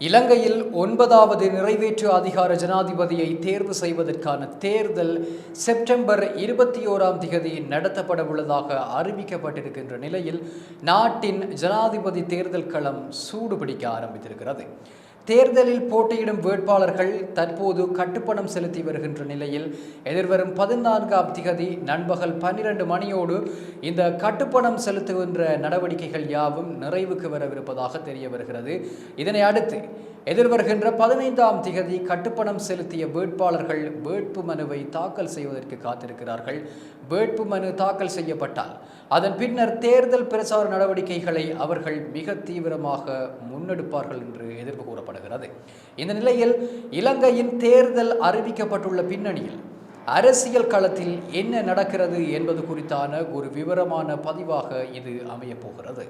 இலங்கையில் ஒன்பதாவது நிறைவேற்று அதிகார ஜனாதிபதியை தேர்வு செய்வதற்கான தேர்தல் செப்டம்பர் இருபத்தி ஓராம் திகதி நடத்தப்பட உள்ளதாக அறிவிக்கப்பட்டிருக்கின்ற நிலையில் நாட்டின் ஜனாதிபதி தேர்தல் களம் சூடுபிடிக்க ஆரம்பித்திருக்கிறது. தேர்தலில் போட்டியிடும் வேட்பாளர்கள் தற்போது கட்டுப்பணம் செலுத்தி வருகின்ற நிலையில் எதிர்வரும் பதினான்காம் திகதி நண்பகல் பன்னிரண்டு மணியோடு இந்த கட்டுப்பணம் செலுத்துகின்ற நடவடிக்கைகள் யாவும் நிறைவுக்கு வரவிருப்பதாக தெரிய வருகிறது. இதனை அடுத்து எதிர்வருகின்ற பதினைந்தாம் திகதி கட்டுப்பணம் செலுத்திய வேட்பாளர்கள் வேட்பு மனுவை தாக்கல் செய்வதற்கு காத்திருக்கிறார்கள். வேட்பு மனு தாக்கல் செய்யப்பட்டால் அதன் பின்னர் தேர்தல் பிரச்சார நடவடிக்கைகளை அவர்கள் மிக தீவிரமாக முன்னெடுப்பார்கள் என்று எதிர்ப்பு கூறப்படுகிறது. இந்த நிலையில் இலங்கையின் தேர்தல் அறிவிக்கப்பட்டுள்ள பின்னணியில் அரசியல் களத்தில் என்ன நடக்கிறது என்பது குறித்தான ஒரு விவரமான பதிவாக இது அமையப் போகிறது.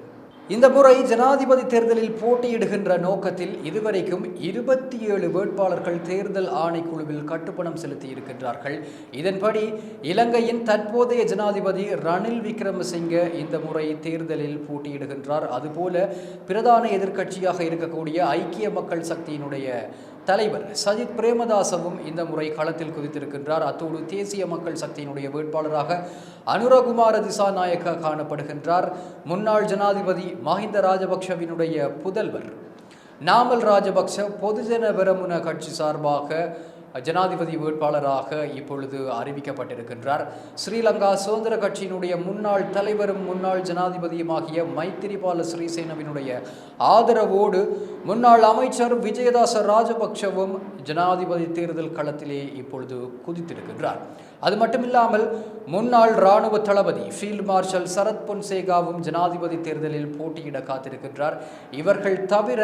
இந்த முறை ஜனாதிபதி தேர்தலில் போட்டியிடுகின்ற நோக்கத்தில் இதுவரைக்கும் இருபத்தி ஏழு வேட்பாளர்கள் தேர்தல் ஆணைக்குழுவில் கட்டுப்பணம் செலுத்தி இருக்கின்றார்கள் இதன்படி இலங்கையின் தற்போதைய ஜனாதிபதி ரணில் விக்ரமசிங்க இந்த முறை தேர்தலில் போட்டியிடுகின்றார். அதுபோல பிரதான எதிர்க்கட்சியாக இருக்கக்கூடிய ஐக்கிய மக்கள் சக்தியினுடைய தலைவர் சஜித் பிரேமதாசவும் இந்த முறை களத்தில் குதித்திருக்கின்றார். அத்தோடு தேசிய மக்கள் சக்தியினுடைய வேட்பாளராக அனுரகுமார திசாநாயக்க காணப்படுகின்றார். முன்னாள் ஜனாதிபதி மஹிந்த ராஜபக்ஷவினுடைய புதல்வர். நாமல் ராஜபக்ஷ பொதுஜன பெரமுன கட்சி சார்பாக ஜனாதிபதி வேட்பாளராக இப்பொழுது அறிவிக்கப்பட்டிருக்கின்றார். ஸ்ரீலங்கா சுதந்திர கட்சியினுடைய முன்னாள் தலைவரும் முன்னாள் ஜனாதிபதியுமாகிய மைத்திரிபால ஸ்ரீசேனவினுடைய ஆதரவோடு முன்னாள் அமைச்சர் விஜயதாச ராஜபக்ஷவும் ஜனாதிபதி தேர்தல் களத்திலே இப்பொழுது குதித்திருக்கின்றார். அது மட்டும் இல்லாமல் முன்னாள் இராணுவ தளபதி ஃபீல்ட் மார்ஷல் சரத் பொன்சேகாவும் ஜனாதிபதி தேர்தலில் போட்டியிட காத்திருக்கின்றார். இவர்கள் தவிர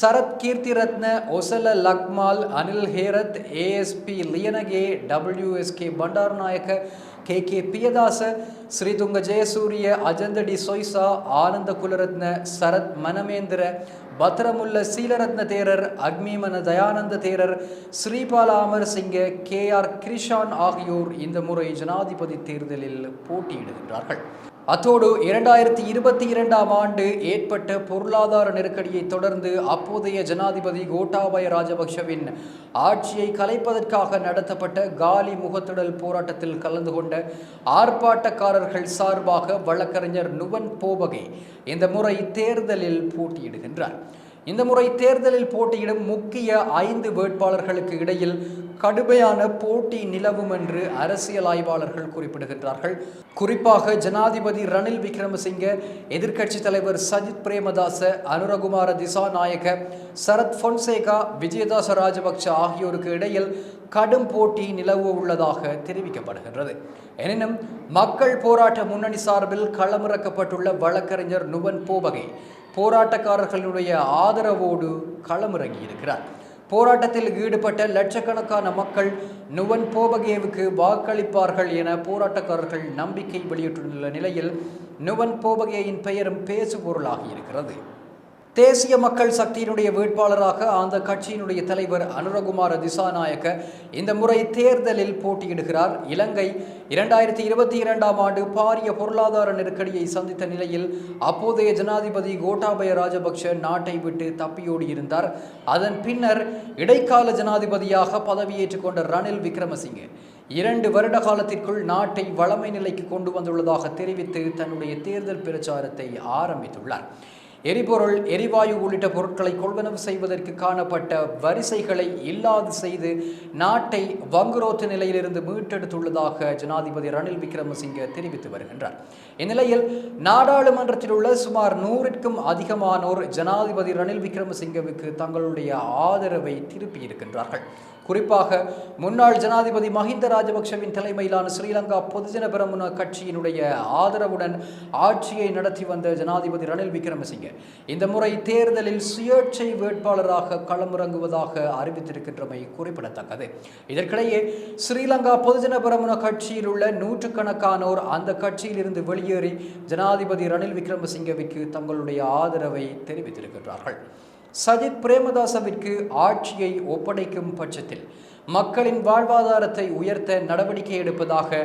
Sarath Keerthirathna Osala Lakmal Anil Herath A S P Liyanage W S K Bandaranayake K K Piyadasa Sirithunga Jayasuriya Ajantha de Zoysa Ananda Kularatne Sarath Manamendra Battaramulla Seelaratna தேரர் அக்மிமன தயானந்த தேரர் ஸ்ரீபால அமர் சிங்க கே ஆர் கிரிஷான் ஆகியோர் இந்த முறை ஜனாதிபதி தேர்தலில் போட்டியிடுகின்றார்கள். அத்தோடு இரண்டாயிரத்தி இருபத்தி இரண்டாம் ஆண்டு ஏற்பட்ட பொருளாதார நெருக்கடியை தொடர்ந்து அப்போதைய ஜனாதிபதி கோட்டாபய ராஜபக்ஷவின் ஆட்சியை கலைப்பதற்காக நடத்தப்பட்ட காலி முகத்திடல் போராட்டத்தில் கலந்து கொண்ட ஆர்ப்பாட்டக்காரர்கள் சார்பாக வழக்கறிஞர் நுவன் போபகை இந்த முறை தேர்தலில் போட்டியிடுகின்றார். இந்த முறை தேர்தலில் போட்டியிடும் முக்கிய ஐந்து வேட்பாளர்களுக்கு இடையில் கடுமையான போட்டி நிலவும் என்று அரசியல் ஆய்வாளர்கள் குறிப்பிடுகின்றார்கள். குறிப்பாக ஜனாதிபதி ரணில் விக்ரமசிங்க எதிர்க்கட்சி தலைவர் சஜித் பிரேமதாச அனுரகுமார திசாநாயக சரத் பொன்சேகா விஜயதாச ராஜபக்ஷ ஆகியோருக்கு இடையில் கடும் போட்டி நிலவு உள்ளதாக தெரிவிக்கப்படுகின்றது. எனினும் மக்கள் போராட்ட முன்னணி சார்பில் களமிறக்கப்பட்டுள்ள வழக்கறிஞர் நுவன் போபகை போராட்டக்காரர்களுடைய ஆதரவோடு களமிறங்கியிருக்கிறார். போராட்டத்தில் ஈடுபட்ட லட்சக்கணக்கான மக்கள் நுவன் போபகேவுக்கு வாக்களிப்பார்கள் என போராட்டக்காரர்கள் நம்பிக்கை வெளியிட்டுள்ள நிலையில் நுவன் போபகேயின் பெயரும் பேசுபொருளாகி இருக்கிறது தேசிய மக்கள் சக்தியினுடைய வேட்பாளராக அந்த கட்சியினுடைய தலைவர் அனுரகுமார திசாநாயக்க இந்த முறை தேர்தலில் போட்டியிடுகிறார். இலங்கை இரண்டாயிரத்தி இருபத்தி இரண்டாம் ஆண்டு பாரிய பொருளாதார நெருக்கடியை சந்தித்த நிலையில் அப்போதைய ஜனாதிபதி கோட்டாபய ராஜபக்ஷ நாட்டை விட்டு தப்பியோடி இருந்தார். அதன் பின்னர் இடைக்கால ஜனாதிபதியாக பதவியேற்றுக் கொண்ட ரணில் விக்ரமசிங்கே இரண்டு வருட காலத்திற்குள் நாட்டை வளமை நிலைக்கு கொண்டு வந்துள்ளதாக தெரிவித்து தன்னுடைய தேர்தல் பிரச்சாரத்தை ஆரம்பித்துள்ளார். எரிபொருள் எரிவாயு உள்ளிட்ட பொருட்களை கொள்வனவு செய்வதற்கு காணப்பட்ட வரிசைகளை இல்லாது செய்து நாட்டை வங்குரோத்து நிலையிலிருந்து மீட்டெடுத்துள்ளதாக ஜனாதிபதி ரணில் விக்ரமசிங்கே தெரிவித்து வருகின்றார். இந்நிலையில் நாடாளுமன்றத்தில் உள்ள சுமார் நூறிற்கும் அதிகமானோர் ஜனாதிபதி ரணில் விக்ரமசிங்கவுக்கு தங்களுடைய ஆதரவை திருப்பியிருக்கின்றார்கள். குறிப்பாக முன்னாள் ஜனாதிபதி மஹிந்த ராஜபக்ஷவின் தலைமையிலான ஸ்ரீலங்கா பொதுஜன பெரமுன கட்சியினுடைய ஆதரவுடன் ஆட்சியை நடத்தி வந்த ஜனாதிபதி ரணில் விக்ரமசிங்க. இந்த முறை தேர்தலில் சுயேட்சை வேட்பாளராக களமிறங்குவதாக அறிவித்திருக்கின்றமை குறிப்பிடத்தக்கது. இதற்கிடையே ஸ்ரீலங்கா பொதுஜன பெரமுன கட்சியில் உள்ள நூற்றுக்கணக்கானோர் அந்த கட்சியிலிருந்து வெளியேறி ஜனாதிபதி ரணில் விக்ரமசிங்கவிற்கு தங்களுடைய ஆதரவை தெரிவித்திருக்கின்றார்கள். சஜித் பிரேமதாசவிற்கு ஆட்சியை ஒப்படைக்கும் பட்சத்தில் மக்களின் வாழ்வாதாரத்தை உயர்த்த நடவடிக்கை எடுப்பதாக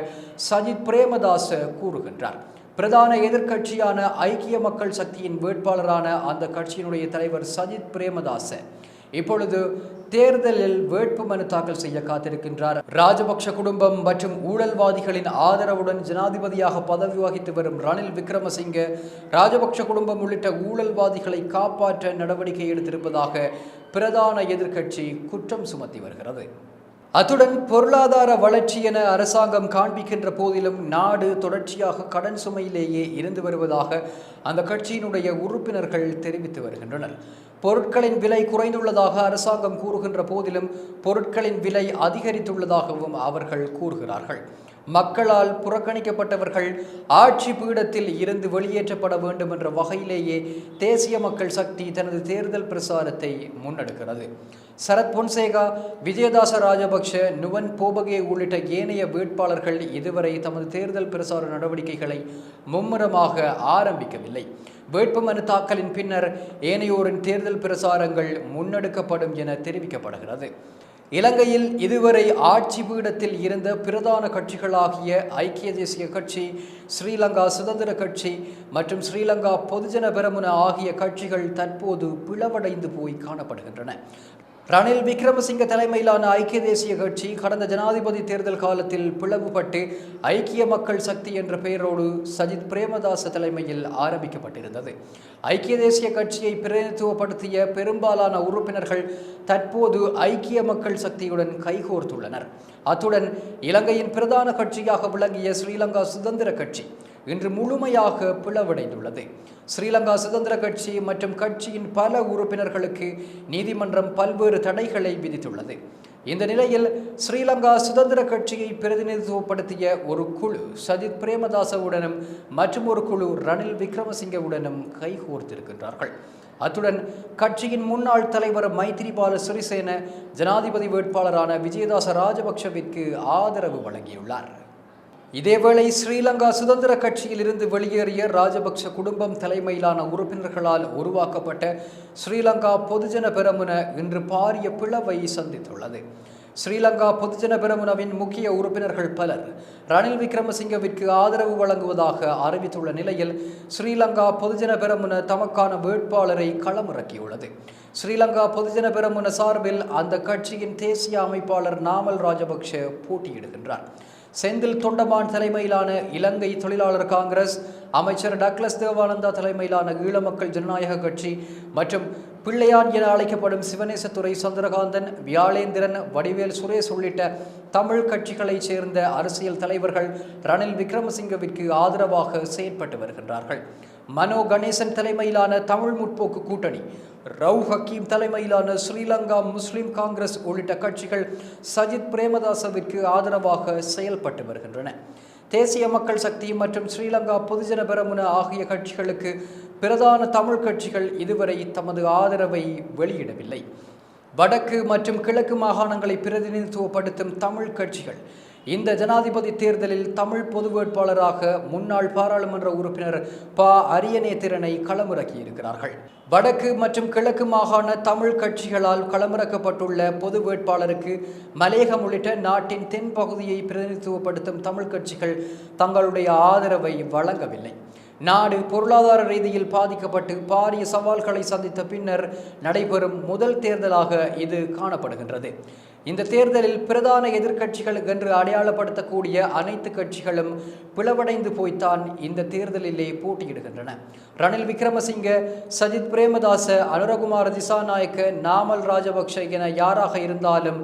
சஜித் பிரேமதாச கூறுகின்றார். பிரதான எதிர்க்கட்சியான ஐக்கிய மக்கள் சக்தியின் வேட்பாளரான அந்த கட்சியினுடைய தலைவர் சஜித் பிரேமதாச இப்பொழுது தேர்தலில் வேட்புமனு தாக்கல் செய்ய காத்திருக்கின்றார். ராஜபக்ஷ குடும்பம் மற்றும் ஊழல்வாதிகளின் ஆதரவுடன் ஜனாதிபதியாக பதவி வகித்து வரும் ரணில் விக்ரமசிங்கே ராஜபக்ஷ குடும்பம் உள்ளிட்ட ஊழல்வாதிகளை காப்பாற்ற நடவடிக்கை எடுத்திருப்பதாக பிரதான எதிர்க்கட்சி குற்றம் சுமத்தி வருகிறது. அத்துடன் பொருளாதார வளர்ச்சி என அரசாங்கம் காண்பிக்கின்ற போதிலும் நாடு தொடர்ச்சியாக கடன் சுமையிலேயே இருந்து வருவதாக அந்த கட்சியினுடைய உறுப்பினர்கள் தெரிவித்து வருகின்றனர். பொருட்களின் விலை குறைந்துள்ளதாக அரசாங்கம் கூறுகின்ற போதிலும் பொருட்களின் விலை அதிகரித்துள்ளதாகவும் அவர்கள் கூறுகிறார்கள். மக்களால் புறக்கணிக்கப்பட்டவர்கள் ஆட்சி பீடத்தில் இருந்து வெளியேற்றப்பட வேண்டும் என்ற வகையிலேயே தேசிய மக்கள் சக்தி தனது தேர்தல் பிரசாரத்தை முன்னெடுக்கிறது. சரத் பொன்சேகா விஜயதாச ராஜபக்ஷ நுவன் போபகே உள்ளிட்ட ஏனைய வேட்பாளர்கள் இதுவரை தமது தேர்தல் பிரசார நடவடிக்கைகளை மும்முரமாக ஆரம்பிக்கவில்லை. வேட்புமனு தாக்கலின் பின்னர் ஏனையோரின் தேர்தல் பிரசாரங்கள் முன்னெடுக்கப்படும் என தெரிவிக்கப்படுகிறது. இலங்கையில் இதுவரை ஆட்சி பீடத்தில் இருந்த பிரதான கட்சிகளாகிய ஐக்கிய தேசிய கட்சி ஸ்ரீலங்கா சுதந்திர கட்சி மற்றும் ஸ்ரீலங்கா பொதுஜன பெரமுன ஆகிய கட்சிகள் தற்போது பிளவடைந்து போய் காணப்படுகின்றன. ரணில் விக்ரமசிங்க தலைமையிலான ஐக்கிய தேசிய கட்சி கடந்த ஜனாதிபதி தேர்தல் காலத்தில் பிளவுபட்டு ஐக்கிய மக்கள் சக்தி என்ற பெயரோடு சஜித் பிரேமதாச தலைமையில் ஆரம்பிக்கப்பட்டிருந்தது. ஐக்கிய தேசிய கட்சியை பிரதிநிதித்துவப்படுத்திய பெரும்பாலான உறுப்பினர்கள் தற்போது ஐக்கிய மக்கள் சக்தியுடன் கைகோர்த்துள்ளனர். அத்துடன் இலங்கையின் பிரதான கட்சியாக விளங்கிய ஸ்ரீலங்கா சுதந்திர கட்சி இன்று முழுமையாக பிளவடைந்துள்ளது. ஸ்ரீலங்கா சுதந்திர கட்சி மற்றும் கட்சியின் பல உறுப்பினர்களுக்கு நீதிமன்றம் பல்வேறு தடைகளை விதித்துள்ளது. இந்த நிலையில் ஸ்ரீலங்கா சுதந்திர கட்சியை பிரதிநிதித்துவப்படுத்திய ஒரு குழு சஜித் பிரேமதாசவுடனும் மற்றும் ஒரு குழு ரணில் விக்ரமசிங்கவுடனும் கைகோர்த்திருக்கின்றார்கள். அத்துடன் கட்சியின் முன்னாள் தலைவர் மைத்திரிபால சிறிசேன ஜனாதிபதி வேட்பாளரான விஜயதாச ராஜபக்ஷவிற்கு ஆதரவு வழங்கியுள்ளார். இதேவேளை ஸ்ரீலங்கா சுதந்திர கட்சியில் இருந்து வெளியேறிய ராஜபக்ஷ குடும்பம் தலைமையிலான உறுப்பினர்களால் உருவாக்கப்பட்ட ஸ்ரீலங்கா பொதுஜன பெரமுன இன்று பாரிய பிளவை சந்தித்துள்ளது. ஸ்ரீலங்கா பொதுஜன பெரமுனவின் முக்கிய உறுப்பினர்கள் பலர் ரணில் விக்ரமசிங்கவிற்கு ஆதரவு வழங்குவதாக அறிவித்துள்ள நிலையில் ஸ்ரீலங்கா பொதுஜன பெரமுன தமக்கான வேட்பாளரை களமிறக்கியுள்ளது. ஸ்ரீலங்கா பொதுஜன பெரமுன சார்பில் அந்த கட்சியின் தேசிய அமைப்பாளர் நாமல் ராஜபக்ஷ போட்டியிடுகின்றார். செந்தில் தொண்டமான் தலைமையிலான இலங்கை தொழிலாளர் காங்கிரஸ் அமைச்சர் டக்ளஸ் தேவானந்தா தலைமையிலான ஈழ மக்கள் ஜனநாயக கட்சி மற்றும் பிள்ளையான் என அழைக்கப்படும் சிவநேசத்துறை சந்திரகாந்தன் வியாழேந்திரன் வடிவேல் சுரேஷ் உள்ளிட்ட தமிழ் கட்சிகளைச் சேர்ந்த அரசியல் தலைவர்கள் ரணில் விக்ரமசிங்கவிற்கு ஆதரவாக செயற்பட்டு வருகின்றார்கள். மனோ கணேசன் தலைமையிலான தமிழ் முற்போக்கு கூட்டணி ரவு ஹக்கீம் தலைமையிலான ஸ்ரீலங்கா முஸ்லிம் காங்கிரஸ் உள்ளிட்ட கட்சிகள் சஜித் பிரேமதாசவிற்கு ஆதரவாக செயல்பட்டு வருகின்றன. தேசிய மக்கள் சக்தி மற்றும் ஸ்ரீலங்கா பொதுஜன பெரமுன ஆகிய கட்சிகளுக்கு பிரதான தமிழ் கட்சிகள் இதுவரை தமது ஆதரவை வெளியிடவில்லை. வடக்கு மற்றும் கிழக்கு மாகாணங்களை பிரதிநிதித்துவப்படுத்தும் தமிழ் கட்சிகள் இந்த ஜனாதிபதி தேர்தலில் தமிழ் பொது வேட்பாளராக முன்னாள் பாராளுமன்ற உறுப்பினர் ப. அரியநேத்திரனை களமிறக்கியிருக்கிறார்கள். வடக்கு மற்றும் கிழக்கு மாகாண தமிழ் கட்சிகளால் களமிறக்கப்பட்டுள்ள பொது வேட்பாளருக்கு மலேகம் உள்ளிட்ட நாட்டின் தென்பகுதியை பிரதிநிதித்துவப்படுத்தும் தமிழ் கட்சிகள் தங்களுடைய ஆதரவை வழங்கவில்லை. நாடு பொருளாதார ரீதியில் பாதிக்கப்பட்டு பாரிய சவால்களை சந்தித்த பின்னர் நடைபெறும் முதல் தேர்தலாக இது காணப்படுகின்றது. இந்த தேர்தலில் பிரதான எதிர்க்கட்சிகள் என்று அடையாளப்படுத்தக்கூடிய அனைத்து கட்சிகளும் பிளவடைந்து போய்த்தான் இந்த தேர்தலிலே போட்டியிடுகின்றன. ரணில் விக்ரமசிங்க சஜித் பிரேமதாச அனுரகுமார் திசாநாயக்க நாமல் ராஜபக்ஷ என யாராக இருந்தாலும்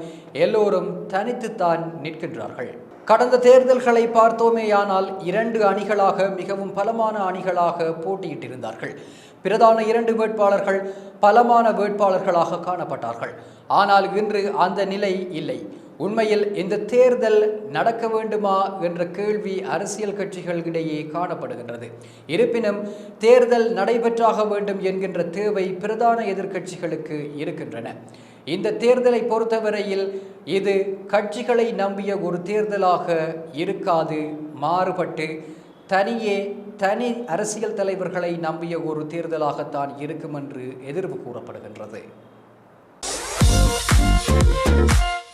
எல்லோரும் தனித்துத்தான் நிற்கின்றார்கள். கடந்த தேர்தல்களை பார்த்தோமேயானால் இரண்டு அணிகளாக மிகவும் பலமான அணிகளாக போட்டியிட்டிருந்தார்கள். பிரதான இரண்டு வேட்பாளர்கள் பலமான வேட்பாளர்களாக காணப்பட்டார்கள். ஆனால் இன்று அந்த நிலை இல்லை. உண்மையில் இந்த தேர்தல் நடக்க வேண்டுமா என்ற கேள்வி அரசியல் கட்சிகளிடையே காணப்படுகின்றது. இருப்பினும் தேர்தல் நடைபெற்றாக வேண்டும் என்கின்ற தேவை பிரதான எதிர்க்கட்சிகளுக்கு இருக்கின்றன. இந்த தேர்தலை பொறுத்தவரையில் இது கட்சிகளை நம்பிய ஒரு தேர்தலாக இருக்காது மாறுபட்டு தனியே தனி அரசியல் தலைவர்களை நம்பிய ஒரு தேர்தலாகத்தான் இருக்கும் என்று எதிர்வு கூறப்படுகின்றது.